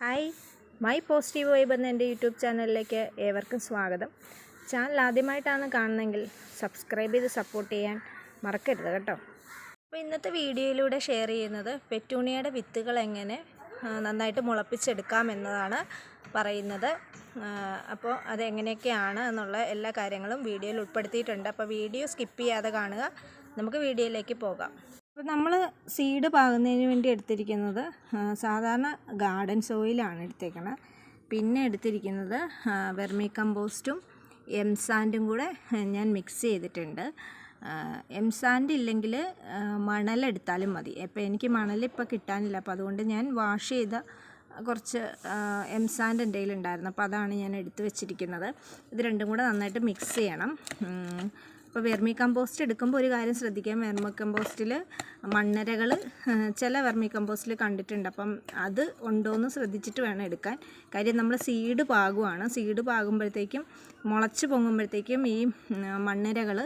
Hi. My positive vibe എന്ന എന്റെ YouTube ചാനലിലേക്ക് ഏവർക്കും സ്വാഗതം. ചാനൽ ആദ്യമായിട്ടാണ് കാണുന്നതെങ്കിൽ സബ്സ്ക്രൈബ് ചെയ്ത് സപ്പോർട്ട് ചെയ്യാൻ മറക്കരുത് കേട്ടോ. അപ്പോൾ ഇന്നത്തെ വീഡിയോയിലൂടെ ഷെയർ ചെയ്യുന്നത് പെറ്റൂണിയയുടെ വിത്തുകൾ എങ്ങനെ നന്നായിട്ട് മുളപ്പിച്ചെടുക്കാം എന്നതാണ് പറയുന്നത്. അപ്പോൾ അതെങ്ങനെയൊക്കെയാണ് എന്നുള്ള എല്ലാ കാര്യങ്ങളും വീഡിയോയിൽ ഉൾപ്പെടുത്തിയിട്ടുണ്ട്. അപ്പോൾ വീഡിയോ സ്കിപ്പ് ചെയ്യാതെ കാണുക. നമുക്ക് വീഡിയോയിലേക്ക് പോകാം. അപ്പോൾ നമ്മൾ സീഡ് പാകുന്നതിന് വേണ്ടി എടുത്തിരിക്കുന്നത് സാധാരണ ഗാർഡൻ സോയിലാണ് എടുത്തേക്കണത്. പിന്നെ എടുത്തിരിക്കുന്നത് വെർമി കമ്പോസ്റ്റും എം സാൻഡും കൂടെ ഞാൻ മിക്സ് ചെയ്തിട്ടുണ്ട്. എം സാൻഡ് ഇല്ലെങ്കിൽ മണലെടുത്താലും മതി. അപ്പോൾ എനിക്ക് മണൽ ഇപ്പോൾ കിട്ടാനില്ല. അപ്പോൾ അതുകൊണ്ട് ഞാൻ വാഷ് ചെയ്ത കുറച്ച് എം സാൻഡ് എന്റെ കയ്യിലുണ്ടായിരുന്നു. അപ്പോൾ അതാണ് ഞാൻ എടുത്തു വെച്ചിരിക്കുന്നത്. ഇത് രണ്ടും കൂടെ നന്നായിട്ട് മിക്സ് ചെയ്യണം. അപ്പോൾ വെർമി കമ്പോസ്റ്റ് എടുക്കുമ്പോൾ ഒരു കാര്യം ശ്രദ്ധിക്കാം. വെർമി കമ്പോസ്റ്റിൽ മണ്ണരകൾ ചില വെർമി കമ്പോസ്റ്റിൽ കണ്ടിട്ടുണ്ട്. അപ്പം അത് ഉണ്ടോയെന്ന് ശ്രദ്ധിച്ചിട്ട് വേണം എടുക്കാൻ. കാര്യം നമ്മൾ സീഡ് പാകുവാണ്. സീഡ് പാകുമ്പോഴത്തേക്കും മുളച്ച് പൊങ്ങുമ്പോഴത്തേക്കും ഈ മണ്ണരകൾ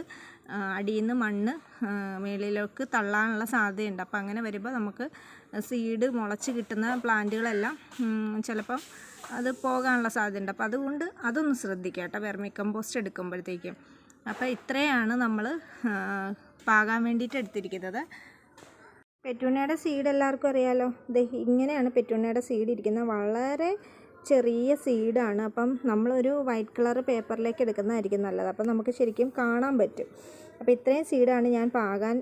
അടിയിൽ നിന്ന് മണ്ണ് മേളിലേക്ക് തള്ളാനുള്ള സാധ്യതയുണ്ട്. അപ്പോൾ അങ്ങനെ വരുമ്പോൾ നമുക്ക് സീഡ് മുളച്ച് കിട്ടുന്ന പ്ലാന്റുകളെല്ലാം ചിലപ്പം അത് പോകാനുള്ള സാധ്യതയുണ്ട്. അപ്പോൾ അതുകൊണ്ട് അതൊന്ന് ശ്രദ്ധിക്കാം കേട്ടോ. വെർമി കമ്പോസ്റ്റ് എടുക്കുമ്പോഴത്തേക്കും. അപ്പോൾ ഇത്രയാണ് നമ്മൾ പാകാൻ വേണ്ടിയിട്ട് എടുത്തിരിക്കുന്നത്. പെറ്റുണ്ണയുടെ സീഡ് എല്ലാവർക്കും അറിയാലോ? ഇത് ഇങ്ങനെയാണ് പെറ്റുണ്ണയുടെ സീഡ് ഇരിക്കുന്നത്. വളരെ ചെറിയ സീഡാണ്. അപ്പം നമ്മളൊരു വൈറ്റ് കളർ പേപ്പറിലേക്ക് എടുക്കുന്നതായിരിക്കും നല്ലത്. അപ്പം നമുക്ക് ശരിക്കും കാണാൻ പറ്റും. അപ്പോൾ ഇത്രയും സീഡാണ് ഞാൻ പാകാൻ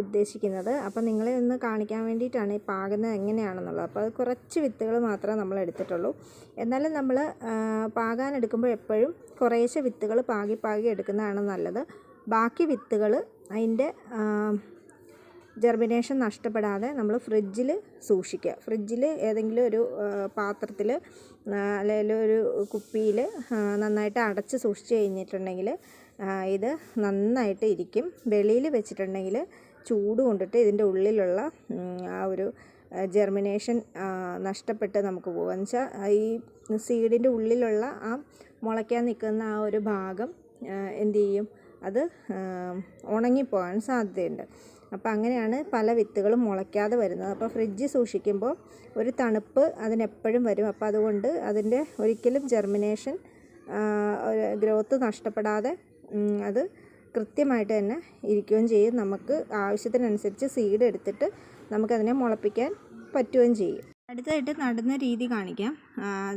ഉദ്ദേശിക്കുന്നത്. അപ്പം നിങ്ങളെ ഒന്ന് കാണിക്കാൻ വേണ്ടിയിട്ടാണ് ഈ പാകുന്നത് എങ്ങനെയാണെന്നുള്ളത്. അപ്പോൾ അത് കുറച്ച് വിത്തുകൾ മാത്രമേ നമ്മൾ എടുത്തിട്ടുള്ളൂ. എന്നാലും നമ്മൾ പാകാൻ എടുക്കുമ്പോൾ എപ്പോഴും കുറേശ്ശെ വിത്തുകൾ പാകി പാകി എടുക്കുന്നതാണ് നല്ലത്. ബാക്കി വിത്തുകൾ അതിന്റെ ജെർമിനേഷൻ നഷ്ടപ്പെടാതെ നമ്മൾ ഫ്രിഡ്ജിൽ സൂക്ഷിക്കുക ഫ്രിഡ്ജിൽ ഏതെങ്കിലും ഒരു പാത്രത്തിൽ അല്ലെങ്കിൽ ഒരു കുപ്പിയിൽ നന്നായിട്ട് അടച്ച് സൂക്ഷിച്ച് കഴിഞ്ഞിട്ടുണ്ടെങ്കിൽ ഇത് നന്നായിട്ട് ഇരിക്കും. വെളിയിൽ വെച്ചിട്ടുണ്ടെങ്കിൽ ചൂട് കൊണ്ടിട്ട് ഇതിന്റെ ഉള്ളിലുള്ള ആ ഒരു ജെർമിനേഷൻ നഷ്ടപ്പെട്ട് നമുക്ക് പോകും എന്നുവെച്ചാൽ ഈ സീഡിന്റെ ഉള്ളിലുള്ള ആ മുളയ്ക്കാൻ നിൽക്കുന്ന ആ ഒരു ഭാഗം എന്തു ചെയ്യും? അത് ഉണങ്ങിപ്പോകാൻ സാധ്യതയുണ്ട്. അപ്പോൾ അങ്ങനെയാണ് പല വിത്തുകളും മുളയ്ക്കാതെ വരുന്നത്. അപ്പോൾ ഫ്രിഡ്ജ് സൂക്ഷിക്കുമ്പോൾ ഒരു തണുപ്പ് അതിനെപ്പോഴും വരും. അപ്പോൾ അതുകൊണ്ട് അതിന്റെ ഒരിക്കലും ജെർമിനേഷൻ ഗ്രോത്ത് നഷ്ടപ്പെടാതെ അത് കൃത്യമായിട്ട് തന്നെ ഇരിക്കുകയും ചെയ്യും. നമുക്ക് ആവശ്യത്തിനനുസരിച്ച് സീഡ് എടുത്തിട്ട് നമുക്കതിനെ മുളപ്പിക്കാൻ പറ്റുകയും ചെയ്യും. അടുത്തായിട്ട് നടുന്ന രീതി കാണിക്കാം.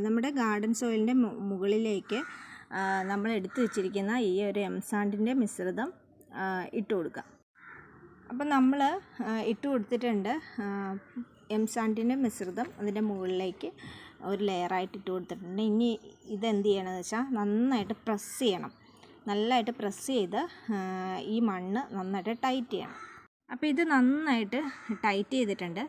നമ്മുടെ ഗാർഡൻ സോയിലിന്റെ മുകളിലേക്ക് നമ്മൾ എടുത്തു വെച്ചിരിക്കുന്ന ഈ ഒരു എംസാണ്ടിന്റെ മിശ്രിതം ഇട്ട് കൊടുക്കാം അപ്പം നമ്മൾ ഇട്ട് കൊടുത്തിട്ടുണ്ട് എം സാൻഡിന്റെ മിശ്രിതം അതിന്റെ മുകളിലേക്ക് ഒരു ലെയറായിട്ട് ഇട്ട് കൊടുത്തിട്ടുണ്ട്. ഇനി ഇതെന്ത് ചെയ്യണമെന്ന് വെച്ചാൽ നന്നായിട്ട് പ്രസ് ചെയ്യണം. നല്ലതായിട്ട് പ്രസ് ചെയ്ത് ഈ മണ്ണ് നന്നായിട്ട് ടൈറ്റ് ചെയ്യണം. അപ്പോൾ ഇത് നന്നായിട്ട് ടൈറ്റ് ചെയ്തിട്ടുണ്ട്.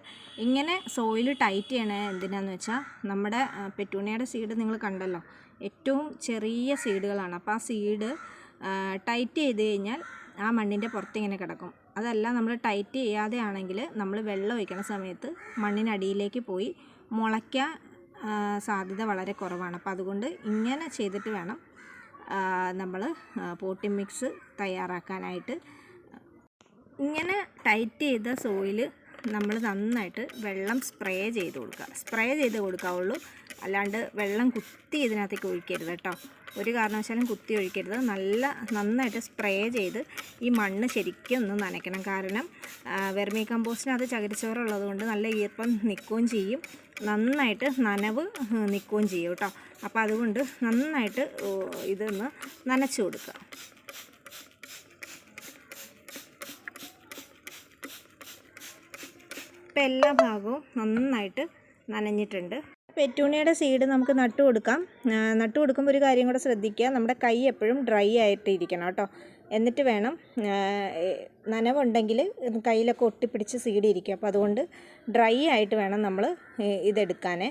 ഇങ്ങനെ സോയിൽ ടൈറ്റ് ചെയ്യണത് എന്തിനാന്ന് വെച്ചാൽ നമ്മുടെ പെറ്റൂണിയുടെ സീഡ് നിങ്ങൾ കണ്ടല്ലോ. ഏറ്റവും ചെറിയ സീഡുകളാണ്. അപ്പോൾ ആ സീഡ് ടൈറ്റ് ചെയ്ത് കഴിഞ്ഞാൽ ആ മണ്ണിന്റെ പുറത്ത് ഇങ്ങനെ കിടക്കും. അതല്ല നമ്മൾ ടൈറ്റ് ചെയ്യാതെ ആണെങ്കിൽ നമ്മൾ വെള്ളം ഒഴിക്കണ സമയത്ത് മണ്ണിനടിയിലേക്ക് പോയി മുളയ്ക്കാൻ സാധ്യത വളരെ കുറവാണ്. അപ്പോൾ അതുകൊണ്ട് ഇങ്ങനെ ചെയ്തിട്ട് വേണം നമ്മൾ പോട്ടി മിക്സ് തയ്യാറാക്കാനായിട്ട്. ഇങ്ങനെ ടൈറ്റ് ചെയ്ത സോയിൽ നമ്മൾ നന്നായിട്ട് വെള്ളം സ്പ്രേ ചെയ്ത് കൊടുക്കുക. സ്പ്രേ ചെയ്ത് കൊടുക്കാവുള്ളൂ. അല്ലാണ്ട് വെള്ളം കുത്തി ഇതിനകത്തേക്ക് ഒഴിക്കരുത് കേട്ടോ ഒരു കാരണവശാലും കുത്തി ഒഴിക്കരുത്. നല്ല നന്നായിട്ട് സ്പ്രേ ചെയ്ത് ഈ മണ്ണ് ശരിക്കും ഒന്ന് നനയ്ക്കണം. കാരണം വെർമി കമ്പോസ്റ്റിനകത്ത് ചകിരിച്ചോറുള്ളത് കൊണ്ട് നല്ല ഈർപ്പം നിൽക്കുകയും ചെയ്യും. നന്നായിട്ട് നനവ് നിൽക്കുകയും ചെയ്യും കേട്ടോ അപ്പോൾ അതുകൊണ്ട് നന്നായിട്ട് ഇതൊന്ന് നനച്ചു കൊടുക്കുക. ഇപ്പം എല്ലാ ഭാഗവും നന്നായിട്ട് നനഞ്ഞിട്ടുണ്ട്. പെറ്റൂണിയുടെ സീഡ് നമുക്ക് നട്ടു കൊടുക്കാം. നട്ടു കൊടുക്കുമ്പോൾ ഒരു കാര്യം കൂടെ ശ്രദ്ധിക്കുക. നമ്മുടെ കൈ എപ്പോഴും ഡ്രൈ ആയിട്ട് ഇരിക്കണം കേട്ടോ. എന്നിട്ട് വേണം നനവുണ്ടെങ്കിൽ കയ്യിലൊക്കെ ഒട്ടിപ്പിടിച്ച് സീഡ് ഇരിക്കും. അപ്പോൾ അതുകൊണ്ട് ഡ്രൈ ആയിട്ട് വേണം നമ്മൾ ഇതെടുക്കാനേ.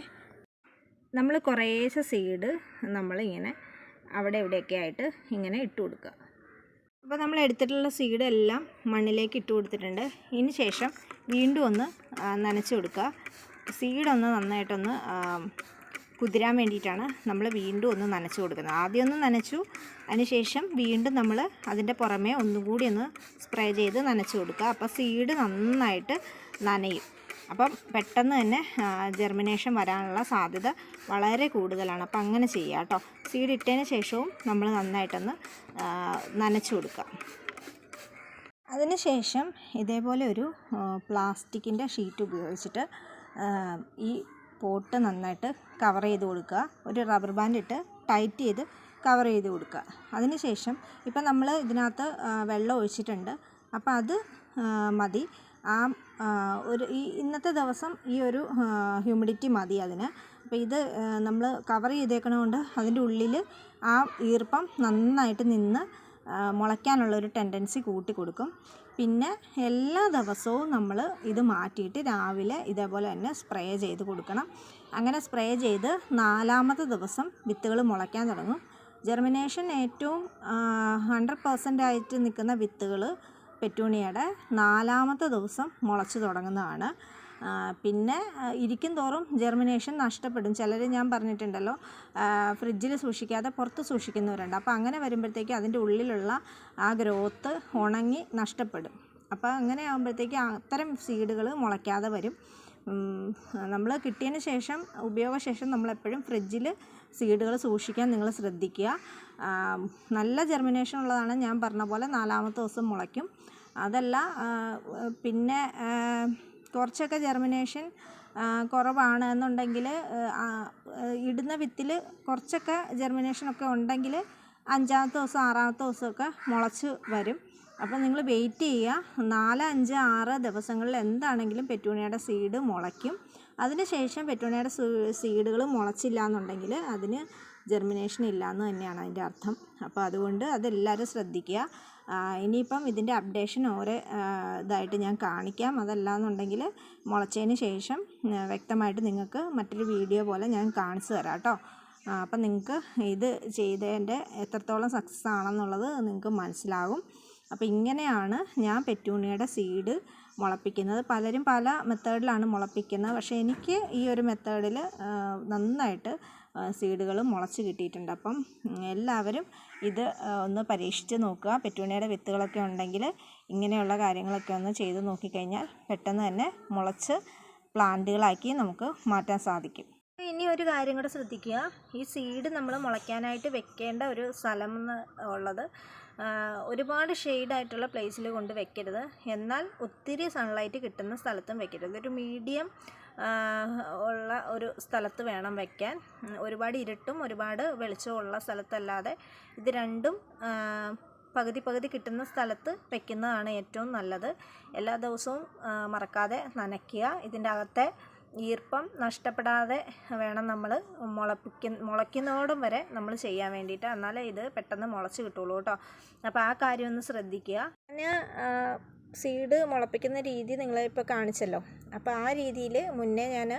നമ്മൾ കുറേശ്ശെ സീഡ് നമ്മളിങ്ങനെ അവിടെ ഇവിടെയൊക്കെ ആയിട്ട് ഇങ്ങനെ ഇട്ട് കൊടുക്കുക. അപ്പോൾ നമ്മൾ എടുത്തിട്ടുള്ള സീഡ് എല്ലാം മണ്ണിലേക്ക് ഇട്ട് കൊടുത്തിട്ടുണ്ട്. ഇതിന് ശേഷം വീണ്ടും ഒന്ന് നനച്ച് കൊടുക്കുക. സീഡൊന്ന് നന്നായിട്ടൊന്ന് കുതിരാൻ വേണ്ടിയിട്ടാണ് നമ്മൾ വീണ്ടും ഒന്ന് നനച്ച് കൊടുക്കുന്നത്. ആദ്യം ഒന്ന് നനച്ചു അതിനുശേഷം വീണ്ടും നമ്മൾ അതിന്റെ പുറമേ ഒന്നുകൂടി ഒന്ന് സ്പ്രേ ചെയ്ത് നനച്ച് കൊടുക്കുക. അപ്പോൾ സീഡ് നന്നായിട്ട് നനയും. അപ്പം പെട്ടെന്ന് തന്നെ ജെർമിനേഷൻ വരാനുള്ള സാധ്യത വളരെ കൂടുതലാണ്. അപ്പം അങ്ങനെ ചെയ്യുക കേട്ടോ. സീഡ് ഇട്ടതിന് ശേഷവും നമ്മൾ നന്നായിട്ടൊന്ന് നനച്ചു കൊടുക്കുക. അതിനുശേഷം ഇതേപോലെ ഒരു പ്ലാസ്റ്റിക്കിന്റെ ഷീറ്റ് ഉപയോഗിച്ചിട്ട് ഈ പോട്ട് നന്നായിട്ട് കവർ ചെയ്ത് കൊടുക്കുക. ഒരു റബ്ബർ ബാൻഡ് ഇട്ട് ടൈറ്റ് ചെയ്ത് കവർ ചെയ്ത് കൊടുക്കുക. അതിനുശേഷം ഇപ്പം നമ്മൾ ഇതിനകത്ത് വെള്ളം ഒഴിച്ചിട്ടുണ്ട്. അപ്പോൾ അത് മതി. ആ ഒരു ഈ ഇന്നത്തെ ദിവസം ഈ ഒരു ഹ്യൂമിഡിറ്റി മതി അതിന്. അപ്പോൾ ഇത് നമ്മൾ കവർ ചെയ്തേക്കണതുകൊണ്ട് അതിന്റെ ഉള്ളിൽ ആ ഈർപ്പം നന്നായിട്ട് നിന്ന് മുളയ്ക്കാനുള്ളൊരു ടെൻഡൻസി കൂട്ടി കൊടുക്കും പിന്നെ എല്ലാ ദിവസവും നമ്മൾ ഇത് മാറ്റിയിട്ട് രാവിലെ ഇതേപോലെ തന്നെ സ്പ്രേ ചെയ്ത് കൊടുക്കണം. അങ്ങനെ സ്പ്രേ ചെയ്ത് നാലാമത്തെ ദിവസം വിത്തുകൾ മുളയ്ക്കാൻ തുടങ്ങും. ജെർമിനേഷൻ ഏറ്റവും ഹൺഡ്രഡ് പെർസെന്റ് ആയിട്ട് നിൽക്കുന്ന വിത്തുകൾ പെറ്റൂണിയുടെ നാലാമത്തെ ദിവസം മുളച്ച് തുടങ്ങുന്നതാണ്. പിന്നെ ഇരിക്കും തോറും ജെർമിനേഷൻ നഷ്ടപ്പെടും. ചിലർ ഞാൻ പറഞ്ഞിട്ടുണ്ടല്ലോ ഫ്രിഡ്ജിൽ സൂക്ഷിക്കാതെ പുറത്ത് സൂക്ഷിക്കുന്നവരുണ്ട്. അപ്പോൾ അങ്ങനെ വരുമ്പോഴത്തേക്ക് അതിന്റെ ഉള്ളിലുള്ള ആ ഗ്രോത്ത് ഉണങ്ങി നഷ്ടപ്പെടും. അപ്പോൾ അങ്ങനെ ആകുമ്പോഴത്തേക്ക് അത്തരം സീഡുകൾ മുളയ്ക്കാതെ വരും. നമ്മൾ കിട്ടിയതിന് ശേഷം ഉപയോഗശേഷം നമ്മളെപ്പോഴും ഫ്രിഡ്ജിൽ സീഡുകൾ സൂക്ഷിക്കാൻ നിങ്ങൾ ശ്രദ്ധിക്കുക. നല്ല ജെർമിനേഷൻ ഉള്ളതാണ് ഞാൻ പറഞ്ഞ പോലെ നാലാമത്തെ ദിവസം മുളയ്ക്കും. അതല്ല പിന്നെ കുറച്ചൊക്കെ ജെർമിനേഷൻ കുറവാണ് എന്നുണ്ടെങ്കിൽ ഇടുന്ന വിത്തിൽ കുറച്ചൊക്കെ ജെർമിനേഷനൊക്കെ ഉണ്ടെങ്കിൽ അഞ്ചാമത്തെ ദിവസം ആറാമത്തെ ദിവസമൊക്കെ മുളച്ച് വരും. അപ്പോൾ നിങ്ങൾ വെയിറ്റ് ചെയ്യുക. നാല് അഞ്ച് ആറ് ദിവസങ്ങളിൽ എന്താണെങ്കിലും പെറ്റൂണിയുടെ സീഡ് മുളയ്ക്കും. അതിനുശേഷം പെറ്റൂണിയുടെ സീഡുകൾ മുളച്ചില്ല എന്നുണ്ടെങ്കിൽ അതിന് ജെർമിനേഷൻ ഇല്ല എന്ന് തന്നെയാണ് അതിന്റെ അർത്ഥം. അപ്പോൾ അതുകൊണ്ട് അതെല്ലാവരും ശ്രദ്ധിക്കുക. ഇനിയിപ്പം ഇതിന്റെ അപ്ഡേഷൻ ഓരോ ഇതായിട്ട് ഞാൻ കാണിക്കാം. അതല്ല എന്നുണ്ടെങ്കിൽ മുളച്ചതിന് ശേഷം വ്യക്തമായിട്ട് നിങ്ങൾക്ക് മറ്റൊരു വീഡിയോ പോലെ ഞാൻ കാണിച്ചു തരാം കേട്ടോ. അപ്പം നിങ്ങൾക്ക് ഇത് ചെയ്തതിന്റെ എത്രത്തോളം സക്സസ് ആണെന്നുള്ളത് നിങ്ങൾക്ക് മനസ്സിലാകും. അപ്പോൾ ഇങ്ങനെയാണ് ഞാൻ പെറ്റൂണിയുടെ സീഡ് മുളപ്പിക്കുന്നത്. പലരും പല മെത്തേഡിലാണ് മുളപ്പിക്കുന്നത്. പക്ഷേ എനിക്ക് ഈ ഒരു മെത്തേഡിൽ നന്നായിട്ട് സീഡുകൾ മുളച്ച് കിട്ടിയിട്ടുണ്ട്. അപ്പം എല്ലാവരും ഇത് ഒന്ന് പരീക്ഷിച്ച് നോക്കുക. പെറ്റൂണിയുടെ വിത്തുകളൊക്കെ ഉണ്ടെങ്കിൽ ഇങ്ങനെയുള്ള കാര്യങ്ങളൊക്കെ ഒന്ന് ചെയ്ത് നോക്കിക്കഴിഞ്ഞാൽ പെട്ടെന്ന് തന്നെ മുളച്ച് പ്ലാന്റുകളാക്കി നമുക്ക് മാറ്റാൻ സാധിക്കും. ഇനി ഒരു കാര്യം കൂടെ ശ്രദ്ധിക്കുക. ഈ സീഡ് നമ്മൾ മുളയ്ക്കാനായിട്ട് വെക്കേണ്ട ഒരു സ്ഥലം എന്ന് ഉള്ളത് ഒരുപാട് ഷെയ്ഡായിട്ടുള്ള പ്ലേസിൽ കൊണ്ട് വെക്കരുത്. എന്നാൽ ഒത്തിരി സൺലൈറ്റ് കിട്ടുന്ന സ്ഥലത്തും വെക്കരുത്. ഒരു മീഡിയം ഉള്ള ഒരു സ്ഥലത്ത് വേണം വയ്ക്കാൻ ഒരുപാട് ഇരുട്ടും ഒരുപാട് വെളിച്ചവും ഉള്ള സ്ഥലത്തല്ലാതെ ഇത് രണ്ടും പകുതി പകുതി കിട്ടുന്ന സ്ഥലത്ത് വയ്ക്കുന്നതാണ് ഏറ്റവും നല്ലത്. എല്ലാ ദിവസവും മറക്കാതെ നനയ്ക്കുക. ഇതിന്റെ അകത്തെ ഈർപ്പം നഷ്ടപ്പെടാതെ വേണം നമ്മൾ മുളപ്പിക്ക മുളയ്ക്കുന്നതോടും വരെ നമ്മൾ ചെയ്യാൻ വേണ്ടിയിട്ട്. എന്നാലേ ഇത് പെട്ടെന്ന് മുളച്ച് കിട്ടുള്ളൂ കേട്ടോ. അപ്പോൾ ആ കാര്യം ഒന്ന് ശ്രദ്ധിക്കുക. ഞാൻ സീഡ് മുളപ്പിക്കുന്ന രീതി നിങ്ങളെ ഇപ്പോൾ കാണിച്ചല്ലോ. അപ്പോൾ ആ രീതിയിൽ മുന്നേ ഞാൻ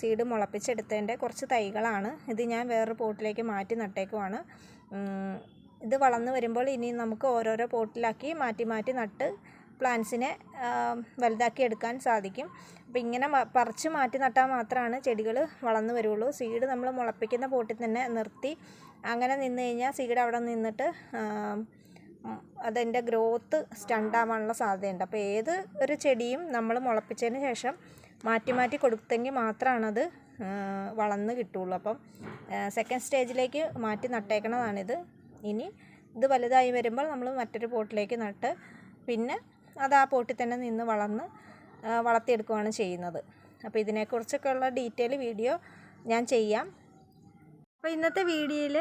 സീഡ് മുളപ്പിച്ചെടുത്തതിന്റെ കുറച്ച് തൈകളാണ്. ഇത് ഞാൻ വേറൊരു പോട്ടിലേക്ക് മാറ്റി നട്ടേക്കുവാണ്. ഇത് വളർന്നു വരുമ്പോൾ ഇനി നമുക്ക് ഓരോരോ പോട്ടിലാക്കി മാറ്റി മാറ്റി നട്ട് പ്ലാന്റ്സിനെ വലുതാക്കി എടുക്കാൻ സാധിക്കും. അപ്പോൾ ഇങ്ങനെ പറിച്ച് മാറ്റി നട്ടാൽ മാത്രമാണ് ചെടികൾ വളർന്നു വരുള്ളൂ. സീഡ് നമ്മൾ മുളപ്പിക്കുന്ന പോട്ടിൽ തന്നെ നിർത്തി അങ്ങനെ നിന്ന് കഴിഞ്ഞാൽ സീഡ് അവിടെ നിന്നിട്ട് അതിന്റെ ഗ്രോത്ത് സ്റ്റണ്ടാവാനുള്ള സാധ്യതയുണ്ട്. അപ്പോൾ ഏത് ഒരു ചെടിയും നമ്മൾ മുളപ്പിച്ചതിന് ശേഷം മാറ്റി മാറ്റി കൊടുത്തെങ്കിൽ മാത്രമാണത് വളർന്ന് കിട്ടുള്ളൂ അപ്പം സെക്കൻഡ് സ്റ്റേജിലേക്ക് മാറ്റി നട്ടേക്കണതാണിത്. ഇനി ഇത് വലുതായി വരുമ്പോൾ നമ്മൾ മറ്റൊരു പോട്ടിലേക്ക് നട്ട് പിന്നെ അത് ആ പോട്ടിൽ തന്നെ നിന്ന് വളർന്ന് വളർത്തിയെടുക്കുകയാണ് ചെയ്യുന്നത്. അപ്പോൾ ഇതിനെക്കുറിച്ചൊക്കെയുള്ള ഡീറ്റെയിൽ വീഡിയോ ഞാൻ ചെയ്യാം. അപ്പോൾ ഇന്നത്തെ വീഡിയോയിൽ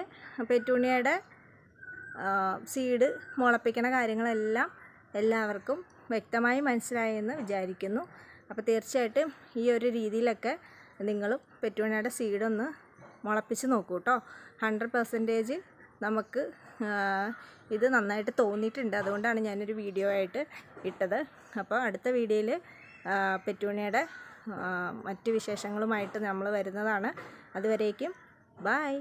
പെറ്റൂണിയയുടെ സീഡ് മുളപ്പിക്കണ കാര്യങ്ങളെല്ലാം എല്ലാവർക്കും വ്യക്തമായി മനസ്സിലായെന്ന് വിചാരിക്കുന്നു. അപ്പോൾ തീർച്ചയായിട്ടും ഈ ഒരു രീതിയിലൊക്കെ നിങ്ങളും പെറ്റൂണിയയുടെ സീഡൊന്ന് മുളപ്പിച്ച് നോക്കൂ കേട്ടോ ഹൺഡ്രഡ് പെർസെന്റേജ് നമുക്ക് ഇത് നന്നായിട്ട് തോന്നിയിട്ടുണ്ട്. അതുകൊണ്ടാണ് ഞാനൊരു വീഡിയോ ആയിട്ട് ഇട്ടത്. അപ്പോൾ അടുത്ത വീഡിയോയിൽ പെറ്റൂണിയയുടെ ആ, മറ്റ് വിശേഷങ്ങളുമായിട്ട് നമ്മൾ വരുന്നതാണ്. അതുവരേക്കും ബായ്